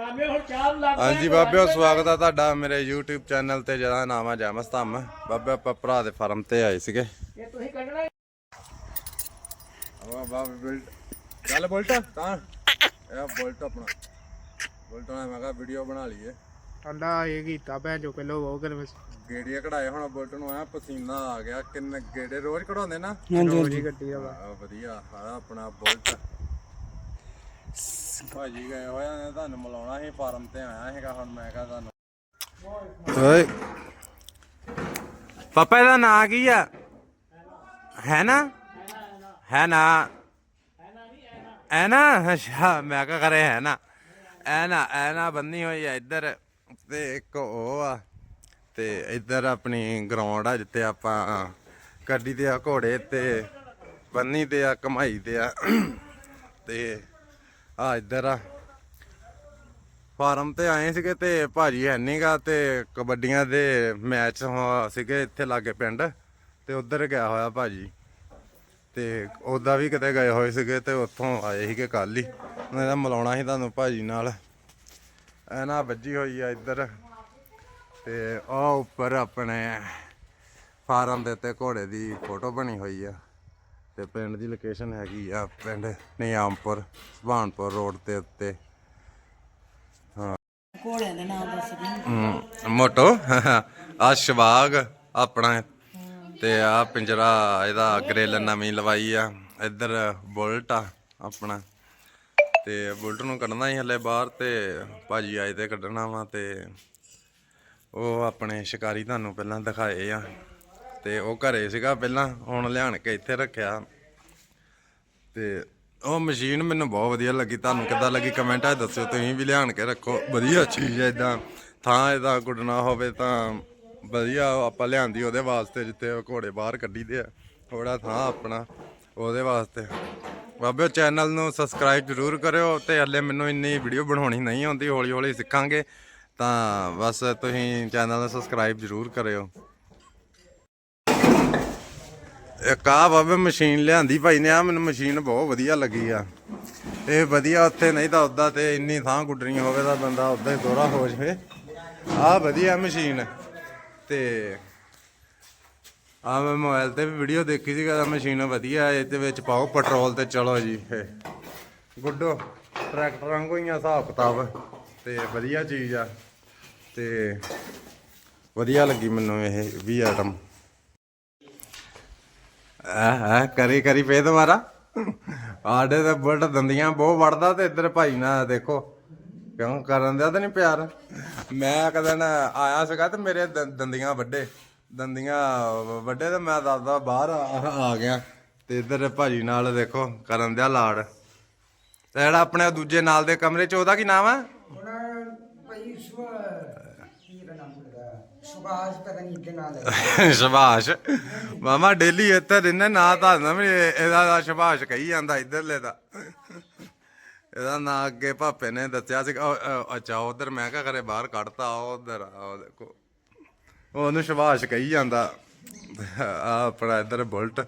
ਮਾਮੇ ਹੁਣ ਚਾਹ ਲੱਗ ਹਾਂਜੀ ਬਾਬਿਓ ਸਵਾਗਤ ਆ ਤੁਹਾਡਾ ਮੇਰੇ YouTube ਚੈਨਲ ਤੇ ਜਿਹਦਾ ਨਾਮ ਆ ਜੈਮਸ ਧੰਮ। ਬਾਬੇ ਆਪਾਂ ਭਰਾ ਦੇ ਫਾਰਮ ਤੇ ਆਏ ਸੀਗੇ। ਇਹ ਤੁਸੀਂ ਕੱਢਣਾ? ਵਾ ਬਾਬੇ ਬਿਲਟ। ਚੱਲ ਬੁਲਟ ਤਾਂ। ਇਹ ਬੁਲਟ ਆਪਣਾ। ਬੁਲਟ ਨਾਲ ਮੈਂ ਕਿਹਾ ਵੀਡੀਓ ਬਣਾ ਲਈਏ। ਠੰਡਾ ਇਹ ਕੀਤਾ ਭੈਣ ਜੋ ਪਹਿਲਾਂ ਕਰ ਬਸ ਗੇੜੀਆਂ ਕਢਾਏ ਹੁਣ ਬੁਲਟ ਨੂੰ ਆ ਪਸੀਨਾ ਆ ਗਿਆ। ਕਿੰਨੇ ਗੇੜੇ ਰੋਜ਼ ਕਢਾਉਂਦੇ ਨਾ? ਰੋਜ਼ ਹੀ ਗੱਡੀ ਆ। ਵਾ ਆ ਵਧੀਆ। ਆ ਆਪਣਾ ਬੁਲਟ। ਭਾਜੀ ਗਏ ਹੋਇਆ ਨੇ ਤੁਹਾਨੂੰ ਮਿਲਾਉਣਾ ਸੀ, ਫਾਰਮ ਤੇ ਆਇਆ ਸੀਗਾ, ਹੁਣ ਮੈਂ ਕਹਾ ਤੁਹਾਨੂੰ। ਓਏ। ਪਾਪਾ ਦਾ ਨਾਂ ਕੀ ਆ? ਹੈ ਨਾ? ਹੈ ਨਾ? ਹੈ ਨਾ ਅੱਛਾ, ਮੈਂ ਕਹਾ ਕਰੇ ਹੈ ਨਾ। ਐ ਨਾ ਐ ਨਾ ਬੰਨੀ ਹੋਈ ਆ ਇੱਧਰ, ਤੇ ਇੱਕ ਉਹ ਆ, ਤੇ ਇੱਧਰ ਆਪਣੀ ਗਰਾਊਂਡ ਆ, ਜਿੱਥੇ ਆਪਾਂ ਗੱਡੀ ਤੇ ਆ ਘੋੜੇ ਤੇ, ਬੰਨੀ ਤੇ ਆ, ਕਮਾਈ ਤੇ ਆ। ਤੇ ਆ ਇੱਧਰ ਆ। ਫਾਰਮ ਤੇ ਆਏ ਸੀਗੇ ਤੇ ਭਾਜੀ ਹੈ ਨਹੀਂਗਾ ਤੇ ਕਬੱਡੀਆਂ ਦੇ ਮੈਚ ਸੀਗੇ ਇੱਥੇ ਲਾਗੇ ਪਿੰਡ ਤੇ ਉੱਧਰ ਗਿਆ ਹੋਇਆ ਭਾਜੀ। ਤੇ ਉਹਦਾ ਵੀ ਕਿਤੇ ਗਏ ਹੋਏ ਸੀਗੇ ਤੇ ਉੱਥੋਂ ਆਏ ਸੀਗੇ ਕੱਲ ਹੀ। ਉਹਨਾਂ ਦਾ ਮਿਲਾਉਣਾ ਸੀ ਤੁਹਾਨੂੰ ਭਾਜੀ ਨਾਲ। ਐ ਨਾ ਵੱਜੀ ਹੋਈ ਆ ਇੱਧਰ। ਤੇ ਉਹ ਉੱਪਰ ਆਪਣੇ ਫਾਰਮ ਦੇ ਉੱਤੇ ਘੋੜੇ ਦੀ ਫੋਟੋ ਬਣੀ ਹੋਈ ਆ। ਤੇ ਪਿੰਡ ਦੀ ਲੋਕੇਸ਼ਨ ਹੈਗੀ ਆ ਪਿੰਡ ਨਿਆਮਪੁਰ ਸੁਭਾਨਪੁਰ ਰੋਡ ਦੇ ਉੱਤੇ। ਘੋੜਿਆਂ ਦੇ ਨਾਮ ਦੱਸ ਦੇ ਹਮ, ਮੋਟੋ ਆ ਸ਼ਵਾਗ ਆਪਣਾ। ਤੇ ਆ ਪਿੰਜਰਾ ਇਹਦਾ ਗ੍ਰਿਲ ਨਵੀਂ ਲਵਾਈ ਆ। ਇੱਧਰ ਬੁਲਟ ਆ ਆਪਣਾ। ਤੇ ਬੁਲਟ ਨੂੰ ਕੱਢਣਾ ਹੀ ਹਲੇ ਬਾਹਰ ਤੇ ਭਾਜੀ ਆਏ ਤੇ ਕੱਢਣਾ ਵਾ ਤੇ ਉਹ ਆਪਣੇ ਸ਼ਿਕਾਰੀ ਤੁਹਾਨੂੰ ਪਹਿਲਾਂ ਦਿਖਾਏ ਆ। ਤੇ ਉਹ ਘਰੇ ਸੀਗਾ ਪਹਿਲਾਂ, ਹੁਣ ਲਿਆਣ ਕੇ ਇੱਥੇ ਰੱਖਿਆ। ਤੇ ਉਹ ਮਸ਼ੀਨ ਮੈਨੂੰ ਬਹੁਤ ਵਧੀਆ ਲੱਗੀ। ਤੁਹਾਨੂੰ ਕਿੱਦਾਂ ਲੱਗੀ ਕਮੈਂਟਾਂ 'ਚ ਦੱਸਿਓ, ਤੁਸੀਂ ਵੀ ਲਿਆਣ ਕੇ ਰੱਖੋ। ਵਧੀਆ ਚੀਜ਼ ਹੈ ਇਦਾਂ ਥਾਂ ਇਹਦਾ ਗੁੱਡਣਾ ਹੋਵੇ ਤਾਂ ਵਧੀਆ ਆਪਾਂ ਲਿਆਂਦੀ ਉਹਦੇ ਵਾਸਤੇ, ਜਿੱਥੇ ਉਹ ਘੋੜੇ ਬਾਹਰ ਕੱਢੀਦੇ ਆ। ਥੋੜਾ ਥਾਂ ਆਪਣਾ ਉਹਦੇ ਵਾਸਤੇ। ਬਾਬਿਓ ਚੈਨਲ ਨੂੰ ਸਬਸਕ੍ਰਾਈਬ ਜ਼ਰੂਰ ਕਰਿਓ ਤੇ ਹੱਲੇ ਮੈਨੂੰ ਇੰਨੀ ਵੀਡੀਓ ਬਣਾਉਣੀ ਨਹੀਂ ਆਉਂਦੀ ਹੌਲੀ ਹੌਲੀ ਸਿੱਖਾਂਗੇ। ਤਾਂ ਬਸ ਤੁਸੀਂ ਚੈਨਲ ਨੂੰ ਸਬਸਕ੍ਰਾਈਬ ਜ਼ਰੂਰ ਕਰਿਓ। ਇੱਕ ਆ ਬਾਬੇ ਮਸ਼ੀਨ ਲਿਆਂਦੀ ਭਾਈ ਨੇ ਆ ਮੈਨੂੰ ਮਸ਼ੀਨ ਬਹੁਤ ਵਧੀਆ ਲੱਗੀ ਆ। ਇਹ ਵਧੀਆ ਉੱਥੇ ਨਹੀਂ ਤਾਂ ਉਦਾਂ ਤੇ ਇੰਨੀ ਥਾਂ ਗੁੱਡਣੀ ਹੋਵੇ ਤਾਂ ਬੰਦਾ ਉਦਾਂ ਹੀ ਦੋਰਾ ਹੋ ਜਾਵੇ। ਆ ਵਧੀਆ ਮਸ਼ੀਨ। ਤੇ ਆ ਮੈਂ ਮੋਬਾਈਲ ਤੇ ਵੀ ਵੀਡੀਓ ਦੇਖੀ ਸੀ ਕਿ ਮਸ਼ੀਨ ਵਧੀਆ ਇਹਦੇ ਵਿੱਚ ਪਾਓ ਪੈਟਰੋਲ ਤੇ ਚਲੋ ਜੀ ਇਹ। ਗੁੱਡੋ, ਟਰੈਕਟਰ ਵਾਂਗੂ ਹੀ ਆ, ਹਿਸਾਬ ਕਿਤਾਬ। ਤੇ ਵਧੀਆ ਚੀਜ਼ ਆ। ਤੇ ਵਧੀਆ ਲੱਗੀ ਮੈਨੂੰ ਇਹ ਵੀ ਆਈਟਮ ਆ ਆ ਕਰੀ ਕਰੀ ਫੇਰ ਦੁਬਾਰਾ। ਆਡੇ ਤੇ ਬੁਲਟ ਦੰਦੀਆਂ ਬਹੁਤ ਵੜਦਾ ਤੇ ਇੱਧਰ ਭਾਈ ਨਾ ਦੇਖੋ, ਕਿਉਂ ਕਰਨ ਦਿਆ ਤਾਂ ਨਹੀਂ ਪਿਆਰ? ਮੈਂ ਕਦੇ ਨਾ ਆਇਆ ਸੀਗਾ ਤੇ ਮੇਰੇ ਦ- ਦੰਦੀਆਂ ਵੱਡੇ, ਦੰਦੀਆਂ ਵ- ਵੱਡੇ ਤੇ ਮੈਂ ਦੱਸਦਾ ਬਾਹਰ ਆ ਆ ਗਿਆ ਤੇ ਇੱਧਰ ਭਾਜੀ ਨਾਲ ਦੇਖੋ, ਕਰਨ ਦਿਆ ਲਾੜ। ਤੇ ਜਿਹੜਾ ਆਪਣੇ ਦੂਜੇ ਨਾਲ ਦੇ ਕਮਰੇ ਚ ਉਹਦਾ ਕੀ ਨਾਮ ਆ ਉਹਨਾਂ ਭਾਈ ਸੁਭਾ ਸੁਭਾਸ਼ ਪਤਾ ਨਹੀਂ ਇੱਦੇ ਨਾਲ ਹੈ। ਸ਼ਬਾਸ਼? ਮਾਮਾ ਡੇਲੀ ਇੱਥੇ ਰਹਿੰਦੇ ਨਾ ਤਾਂ ਨਾ ਇਹਦਾ ਦਾ ਸ਼ਬਾਸ਼ ਕਹੀ ਜਾਂਦਾ ਇਧਰਲੇ ਦਾ। ਇਹਦਾ ਨਾਂ ਅੱਗੇ ਭਾਪੇ ਨੇ ਦੱਸਿਆ ਸੀ ਅੱਛਾ ਉਧਰ ਮੈਂ ਕਿਹਾ ਕਰੇ ਬਾਹਰ ਕੱਢਤਾ ਉਧਰ ਆ ਦੇਖੋ। ਉਹਨੂੰ ਸ਼ਬਾਸ਼ ਕਹੀ ਜਾਂਦਾ। ਆ ਆਪਣਾ ਇਧਰ ਬੁਲਟ।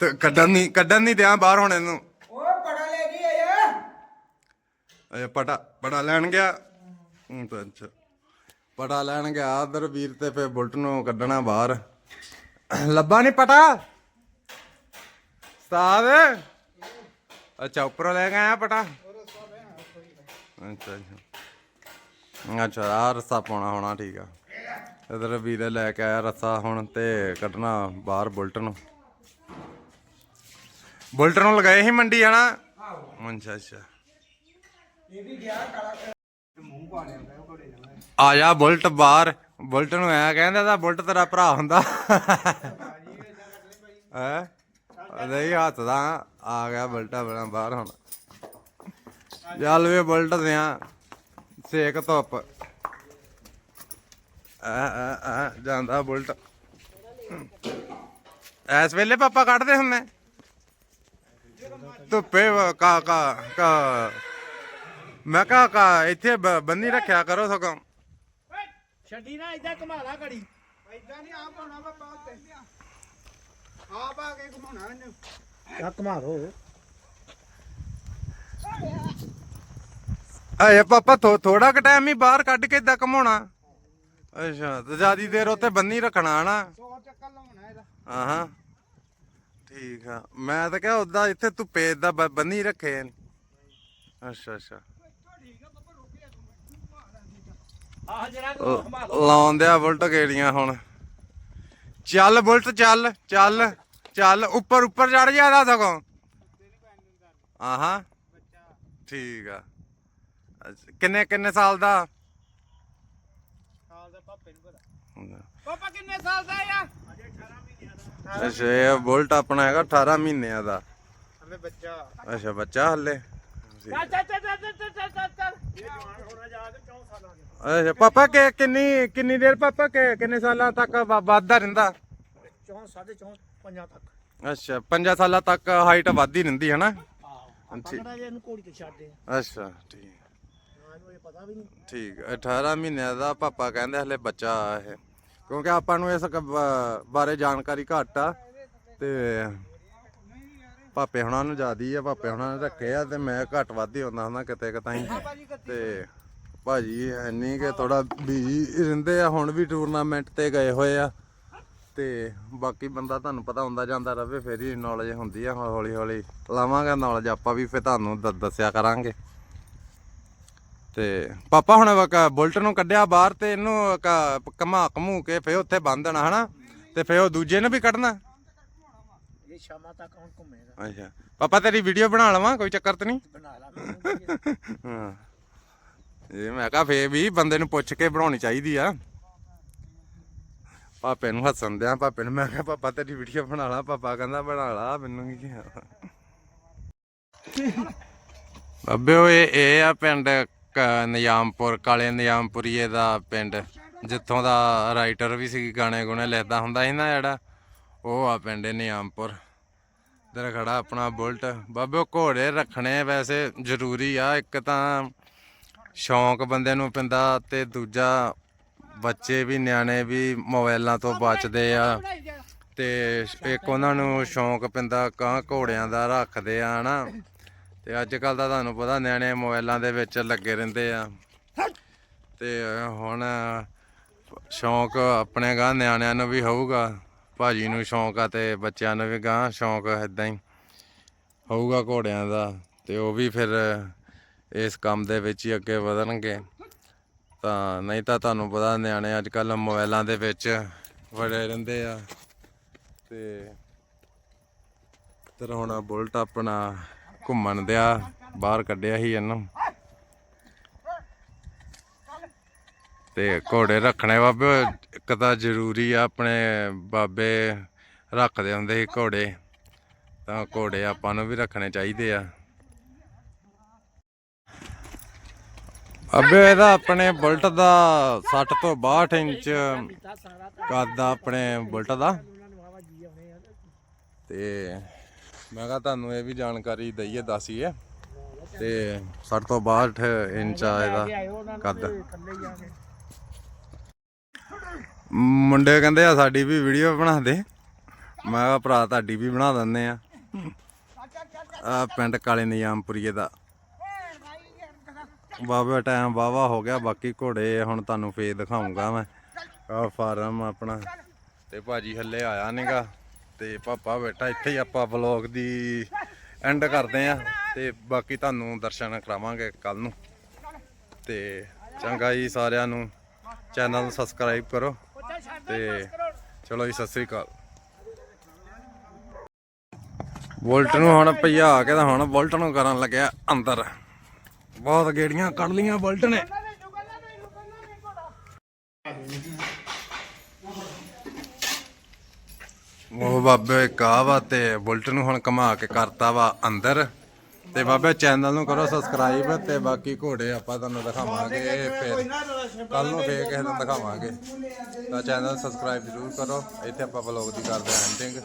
ਤੇ ਕੱਢਣ ਨਹੀਂ ਕੱਢਣ ਨਹੀਂ ਦਿਆਂ ਬਾਹਰ ਹੁਣ ਇਹਨੂੰ। ਉਹ ਪੜਾ ਲੈ ਗਈ ਆਇਆ। ਇਹ ਪਟਾ ਪਟਾ ਲੈਣ ਗਿਆ। ਹੂੰ ਤਾਂ ਅੱਛਾ। ਪਟਾ ਲੈਣ ਗਿਆ ਉਧਰ ਵੀਰ ਤੇ ਫੇ ਬੁਲਟ ਨੂੰ ਕੱਢਣਾ ਬਾਹਰ। ਲੱਭਾ ਨਹੀਂ ਪਟਾ? ਸਤਾਦ ਅੱਛਾ ਉੱਪਰੋਂ ਲੈ ਕੇ ਆਇਆ ਪਟਾ? ਅੱਛਾ ਅੱਛਾ। ਅੱਛਾ ਆ ਰਸਾ ਪਾਉਣਾ ਹੋਣਾ ਠੀਕ ਆ। ਇਧਰ ਵੀਰੇ ਲੈ ਕੇ ਆਇਆ ਰਸਾ ਹੁਣ ਤੇ ਕੱਢਣਾ ਬਾਹਰ ਬੁਲਟ ਨੂੰ। ਬੁਲਟ ਨੂੰ ਲਗਾਏ ਸੀ ਮੰਡੀ ਹਨਾ? ਅੱਛਾ ਅੱਛਾ। ਇਹ ਵੀ ਗਿਆ ਕਾਲਾ ਮੂੰਹ ਪਾ ਲਿਆ। ਆ ਜਾ ਬੁਲਟ ਬਾਹਰ। ਬੁਲਟ ਨੂੰ ਐ ਕਹਿੰਦਾ ਤਾਂ ਬੁਲਟ ਤੇਰਾ ਭਰਾ ਹੁੰਦਾ। ਹੈ? ਨਹੀਂ, ਹੱਥ ਦਾ ਆ ਗਿਆ ਬੁਲਟ ਬਣਾ ਬਾਹਰ ਹੁਣ। ਚੱਲ ਵੇ ਬੁਲਟ ਦਿਆਂ ਸੇਕ ਧੁੱਪ। ਆ ਆ ਆ ਜਾਂਦਾ ਬੁਲਟ। ਐਸ ਵੇਲੇ ਪਾਪਾ ਕੱਢਦੇ ਹੁੰਨੇ ਧੁੱਪੇ ਕਾ ਕਾ ਕਾ। ਮੈਂ ਕਹਾ, ਕਾ, ਇੱਥੇ ਬੰਨੀ ਰੱਖਿਆ ਕਰੋ ਸਗੋਂ। ਛੱਡੀ ਨਾ ਇਦਾਂ ਘਮਾਲਾ ਘੜੀ। ਐਦਾਂ ਨਹੀਂ ਆ ਪਾਉਣਾ ਵਾ ਪਾ ਤੇ ਆ ਪਾ ਕੇ ਘੁਮਾਉਣਾ ਇਹਨੂੰ। ਆ ਘਮਾ ਦੋ ਆਏ ਪਾਪਾ ਥੋ ਥੋੜਾ ਕੁ ਟਾਈਮ ਹੀ ਬਾਹਰ ਕੱਢ ਕੇ ਇਦਾਂ ਘਮਾਉਣਾ। ਅੱਛਾ ਤੇ ਜਿਆਦੀ ਦੇਰ ਉੱਤੇ ਬੰਨੀ ਰੱਖਣਾ ਹਨਾ? ਚੱਕਰ ਲਾਉਣਾ ਇਹਦਾ। ਆਹਾਂ। ਠੀਕ ਆ। ਮੈਂ ਤਾਂ ਕਿਹਾ ਉਦਾਂ ਇੱਥੇ ਤੂੰ ਪੇਜ ਦਾ ਬ- ਬੰਨੀ ਰੱਖੇ। ਅੱਛਾ ਅੱਛਾ। ਆਹ ਲਾਉਂਦੇ ਆ ਬੁਲਟ ਗੇੜੀਆਂ ਹੁਣ? ਚੱਲ ਬੁਲਟ ਚੱਲ ਚੱਲ ਚੱਲ ਉੱਪਰ ਉੱਪਰ ਚੜ ਜਾਦਾ ਸਗੋਂ। ਆਹਾਂ। ਠੀਕ ਆ। ਕਿੰਨੇ ਕਿੰਨੇ ਸਾਲ ਦਾ? ਸਾਲ ਦਾ ਪਾਪੇ ਨੂੰ ਪਤਾ। ਪਾਪਾ ਕਿੰਨੇ ਸਾਲ ਦਾ ਆ? ਅੱਛਾ ਇਹ ਬੁਲਟ ਆਪਣਾ ਹੈਗਾ 18 ਮਹੀਨਿਆਂ ਦਾ। ਹਲੇ ਬੱਚਾ। ਅੱਛਾ ਬੱਚਾ ਹੱਲੇ? ਚੱਲ ਚੱਲ ਚੱਲ ਚੱਲ ਚੱਲ ਚੱਲ ਚੱਲ ਚੱਲ। ਇਹ ਜਵਾਨ ਹੋਣਾ ਜਾ ਕੇ 4 ਸਾਲਾਂ ਦੇ। ਅੱਛਾ ਪਾਪਾ ਕਿ ਕਿੰਨੀ ਕਿੰਨੀ ਦੇਰ ਪਾਪਾ ਕਿ ਕਿੰਨੇ ਸਾਲਾਂ ਤੱਕ ਵ- ਵੱਧਦਾ ਰਹਿੰਦਾ? 4 4.5 ਪੰਜਾਂ ਤੱਕ। ਅੱਛਾ 5 ਸਾਲਾਂ ਤੱਕ ਹਾਈਟ ਵੱਧਦੀ ਰਹਿੰਦੀ ਹੈ ਨਾ ਆਹੋ ਠੀਕ। ਪਕੜਾ ਜੇ ਇਹਨੂੰ ਕੋੜੀ ਤੇ ਛੱਡਦੇ ਆ ਅੱਛਾ ਠੀਕ। ਇਹਨੂੰ ਇਹ ਪਤਾ ਵੀ ਨਹੀਂ। ਠੀਕ 18 ਮਹੀਨਿਆਂ ਦਾ ਪਾਪਾ ਕਹਿੰਦੇ ਹਲੇ ਬੱਚਾ ਇਹ। ਕਿਉਂਕਿ ਆਪਾਂ ਨੂੰ ਇਸ ਕ- ਬ- ਬਾਰੇ ਜਾਣਕਾਰੀ ਘੱਟ ਆ ਤੇ ਪਾਪੇ ਹੁਣਾਂ ਨੂੰ ਜ਼ਿਆਦੀ ਆ ਪਾਪੇ ਹੁਣਾਂ ਨੇ ਰੱਖੇ ਆ ਤੇ ਮੈਂ ਘੱਟ ਵੱਧ ਹੀ ਹੁੰਦਾ ਹੁੰਦਾ ਕਿਤੇ ਕਿਤਾਈ ਤੇ ਭਾਜੀ ਐਨੀ ਕਿ ਥੋੜਾ ਬਿਜ਼ੀ ਰਹਿੰਦੇ ਆ, ਹੁਣ ਵੀ ਟੂਰਨਾਮੈਂਟ ਤੇ ਗਏ ਹੋਏ ਆ। ਤੇ ਬਾਕੀ ਬੰਦਾ ਤੁਹਾਨੂੰ ਪਤਾ ਹੁੰਦਾ ਜਾਂਦਾ ਰਵੇ, ਫੇਰ ਹੀ ਨੌਲੇਜ ਹੁੰਦੀ ਆ, ਹੌਲੀ ਹੌਲੀ ਲਾਵਾਂਗੇ ਨੌਲੇਜ ਆਪਾਂ ਵੀ ਫੇਰ ਤੁਹਾਨੂੰ ਦੱਸਿਆ ਕਰਾਂਗੇ। ਤੇ ਪਾਪਾ ਹੁਣ ਬੁਲਟ ਨੂੰ ਕੱਢਿਆ ਬਾਹਰ ਤੇ ਇਹਨੂੰ ਕ- ਘਮਾ ਕੇ ਫੇਰ ਉੱਥੇ ਬੰਨ ਦੇਣਾ, ਹਨਾ? ਤੇ ਫੇਰ ਉਹ ਦੂਜੇ ਨੂੰ ਵੀ ਕੱਢਣਾ। ਸ਼ਾਮਾਂ ਤੱਕ ਹੁਣ ਘੁੰਮੇਗਾ। ਅੱਛਾ। ਪਾਪਾ ਤੇਰੀ ਵੀਡੀਓ ਬਣਾ ਲਵਾਂ ਕੋਈ ਚੱਕਰ ਤੇ ਨਹੀਂ? ਬਣਾ ਲਾ ਹਾਂ। ਇਹ ਮੈਂ ਕਹਾ ਫੇਰ ਵੀ ਬੰਦੇ ਨੂੰ ਪੁੱਛ ਕੇ ਬਣਾਉਣੀ ਚਾਹੀਦੀ ਆ। ਪਾਪੇ ਨੂੰ ਹੱਸਣ ਦਿਆਂ ਪਾਪੇ ਨੂੰ ਮੈਂ ਕਿਹਾ ਪਾਪਾ ਤੇਰੀ ਵੀਡੀਓ ਬਣਾ ਲਾ। ਪਾਪਾ ਕਹਿੰਦਾ ਬਣਾ ਲਾ ਮੈਨੂੰ ਕੀ ਕਿਹਾ ਅੱਬੇ ਓਏ ਇਹ ਆ ਪਿੰਡ ਨਿਜ਼ਾਮਪੁਰ ਕਾਲੇ ਨਿਜ਼ਾਮਪੁਰੀਏ ਦਾ ਪਿੰਡ। ਜਿੱਥੋਂ ਦਾ ਰਾਈਟਰ ਵੀ ਸੀ ਗਾਣੇ ਗੁਣੇ ਲਿਖਦਾ ਹੁੰਦਾ ਸੀ ਨਾ ਜਿਹੜਾ ਉਹ ਆ ਪਿੰਡ ਨਿਜ਼ਾਮਪੁਰ। ਇਧਰ ਖੜਾ ਆਪਣਾ ਬੁਲਟ। ਬਾਬੇ ਘੋੜੇ ਰੱਖਣੇ ਵੈਸੇ ਜ਼ਰੂਰੀ ਆ। ਇੱਕ ਤਾਂ ਸ਼ੌਂਕ ਬੰਦੇ ਨੂੰ ਪੈਂਦਾ ਤੇ ਦੂਜਾ ਬੱਚੇ ਵੀ, ਨਿਆਣੇ ਵੀ ਮੋਬਾਈਲਾਂ ਤੋਂ ਬਚਦੇ ਆ। ਤੇ ਇੱਕ ਉਹਨਾਂ ਨੂੰ ਸ਼ੌਂਕ ਪੈਂਦਾ ਕਾਂ ਘੋੜਿਆਂ ਦਾ ਰੱਖਦੇ ਆ, ਹਨਾ। ਤੇ ਅੱਜ ਕੱਲ ਦਾ ਤੁਹਾਨੂੰ ਪਤਾ, ਨਿਆਣੇ ਮੋਬਾਈਲਾਂ ਦੇ ਵਿੱਚ ਲੱਗੇ ਰਹਿੰਦੇ ਆ। ਤੇ ਹੁਣ ਸ਼ੌਂਕ ਆਪਣੇ ਗਾਂ, ਨਿਆਣਿਆਂ ਨੂੰ ਵੀ ਹੋਊਗਾ। ਭਾਜੀ ਨੂੰ ਸ਼ੌਂਕ ਆ ਤੇ ਬੱਚਿਆਂ ਨੂੰ ਵੀ ਗਾਂ ਸ਼ੌਂਕ ਇਦਾਂ ਹੀ। ਹੋਊਗਾ ਘੋੜਿਆਂ ਦਾ ਤੇ ਉਹ ਵੀ ਫਿਰ ਇਸ ਕੰਮ ਦੇ ਵਿੱਚ ਹੀ ਅੱਗੇ ਵਧਣਗੇ। ਤਾਂ ਨਹੀਂ ਤਾਂ ਤੁਹਾਨੂੰ ਪਤਾ ਨਿਆਣੇ ਅੱਜ ਕੱਲ ਮੋਬਾਈਲਾਂ ਦੇ ਵਿੱਚ ਵੜੇ ਰਹਿੰਦੇ ਆ ਤੇ ਤੇਰਾ ਹੁਣ ਬੁਲਟ ਆਪਣਾ ਘੁੰਮਣ ਦਿਆ, ਬਾਹਰ ਕੱਢਿਆ ਸੀ ਇਹਨੂੰ। ਤੇ ਘੋੜੇ ਰੱਖਣੇ ਬਾਬੇ ਇੱਕ ਤਾਂ ਜ਼ਰੂਰੀ ਆ ਆਪਣੇ ਬਾਬੇ ਰੱਖਦੇ ਹੁੰਦੇ ਸੀ ਘੋੜੇ, ਤਾਂ ਘੋੜੇ ਆਪਾਂ ਨੂੰ ਵੀ ਰੱਖਣੇ ਚਾਹੀਦੇ ਆ। ਅਬੇ ਇਹਦਾ ਆਪਣੇ ਬੁਲਟ ਦਾ 60 ਤੋਂ 62 ਇੰਚ ਕੱਦ ਆ ਆਪਣੇ ਬੁਲਟ ਦਾ। ਤੇ ਮੈਂ ਕਹਾ ਤੁਹਾਨੂੰ ਇਹ ਵੀ ਜਾਣਕਾਰੀ ਦਈਏ, ਦਸੀਏ। ਤੇ 60 ਤੋਂ 62 ਇੰਚ ਆ ਇਹਦਾ ਕੱਦ। ਮੁੰਡੇ ਕਹਿੰਦੇ ਆ, ਸਾਡੀ ਵੀ ਵੀਡੀਓ ਬਣਾ ਦੇ। ਮੈਂ ਕਿਹਾ, ਭਰਾ, ਤੁਹਾਡੀ ਵੀ ਬਣਾ ਦਿੰਦੇ ਆ। ਆ ਪਿੰਡ ਕਾਲੇ ਨਿਯਾਮਪੁਰੀਏ ਦਾ। ਬਾਬਾ ਟਾਈਮ ਵਾਵਾ ਹੋ ਗਿਆ, ਬਾਕੀ ਘੋੜੇ ਹੁਣ ਤੁਹਾਨੂੰ ਫੇਰ ਦਿਖਾਉਂਗਾ ਮੈਂ। ਆ ਫਾਰਮ ਆਪਣਾ। ਤੇ ਭਾਜੀ ਹੱਲੇ ਆਇਆ ਨੀਗਾ ਤੇ ਪਾਪਾ ਬੈਠਾ, ਇੱਥੇ ਹੀ ਆਪਾਂ ਵਲੌਗ ਦੀ ਐਂਡ ਕਰਦੇ ਆ। ਤੇ ਬਾਕੀ ਤੁਹਾਨੂੰ ਦਰਸ਼ਨ ਕਰਾਵਾਂਗੇ ਕੱਲ ਨੂੰ। ਤੇ ਚੰਗਾ ਜੀ ਸਾਰਿਆਂ ਨੂੰ। ਚੈਨਲ ਨੂੰ ਸਬਸਕ੍ਰਾਈਬ ਕਰੋ। ਤੇ ਚਲੋ ਜੀ, ਸਤਿ ਸ੍ਰੀ ਅਕਾਲ। ਬੁਲਟ ਨੂੰ ਹੁਣ ਭਜਾ ਕੇ ਤਾਂ ਹੁਣ ਬੁਲਟ ਨੂੰ ਕਰਨ ਲੱਗਿਆ ਅੰਦਰ। ਬਹੁਤ ਗੇੜੀਆਂ ਕੱਢ ਲੀਆਂ ਬੁਲਟ ਨੇ। ਉਹ ਬਾਬੇ ਕਾ ਵਾ ਤੇ ਬੁਲਟ ਨੂੰ ਹੁਣ ਘੁਮਾ ਕੇ ਕਰਤਾ ਵਾ ਅੰਦਰ। ਤੇ ਬਾਬੇ ਚੈਨਲ ਨੂੰ ਕਰੋ ਸਬਸਕ੍ਰਾਈਬ ਤੇ ਬਾਕੀ ਘੋੜੇ ਆਪਾਂ ਤੁਹਾਨੂੰ ਦਿਖਾਵਾਂਗੇ ਫਿਰ ਕੱਲ ਨੂੰ ਫੇਰ ਕਿਸੇ ਦਿਨ ਦਿਖਾਵਾਂਗੇ। ਤਾਂ ਚੈਨਲ ਸਬਸਕ੍ਰਾਈਬ ਜ਼ਰੂਰ ਕਰੋ ਇੱਥੇ ਆਪਾਂ ਵਲੌਗ ਦੀ ਕਰਦੇ ਆਂ ਐਂਡਿੰਗ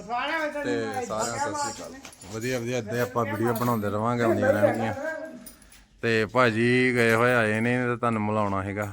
ਤੇ ਸਾਰਿਆਂ ਨੂੰ ਸਤਿ ਸ੍ਰੀ ਅਕਾਲ। ਵਧੀਆ ਵਧੀਆ ਇੱਦਾਂ ਆਪਾਂ ਵੀਡੀਓ ਬਣਾਉਂਦੇ ਰਵਾਂਗੇ ਆਉਂਦੀਆਂ ਰਹਿਣਗੀਆਂ। ਤੇ ਭਾਜੀ ਗਏ ਹੋਏ ਆਏ ਨੇ ਤੇ ਤੁਹਾਨੂੰ ਮਿਲਾਉਣਾ ਹੈਗਾ।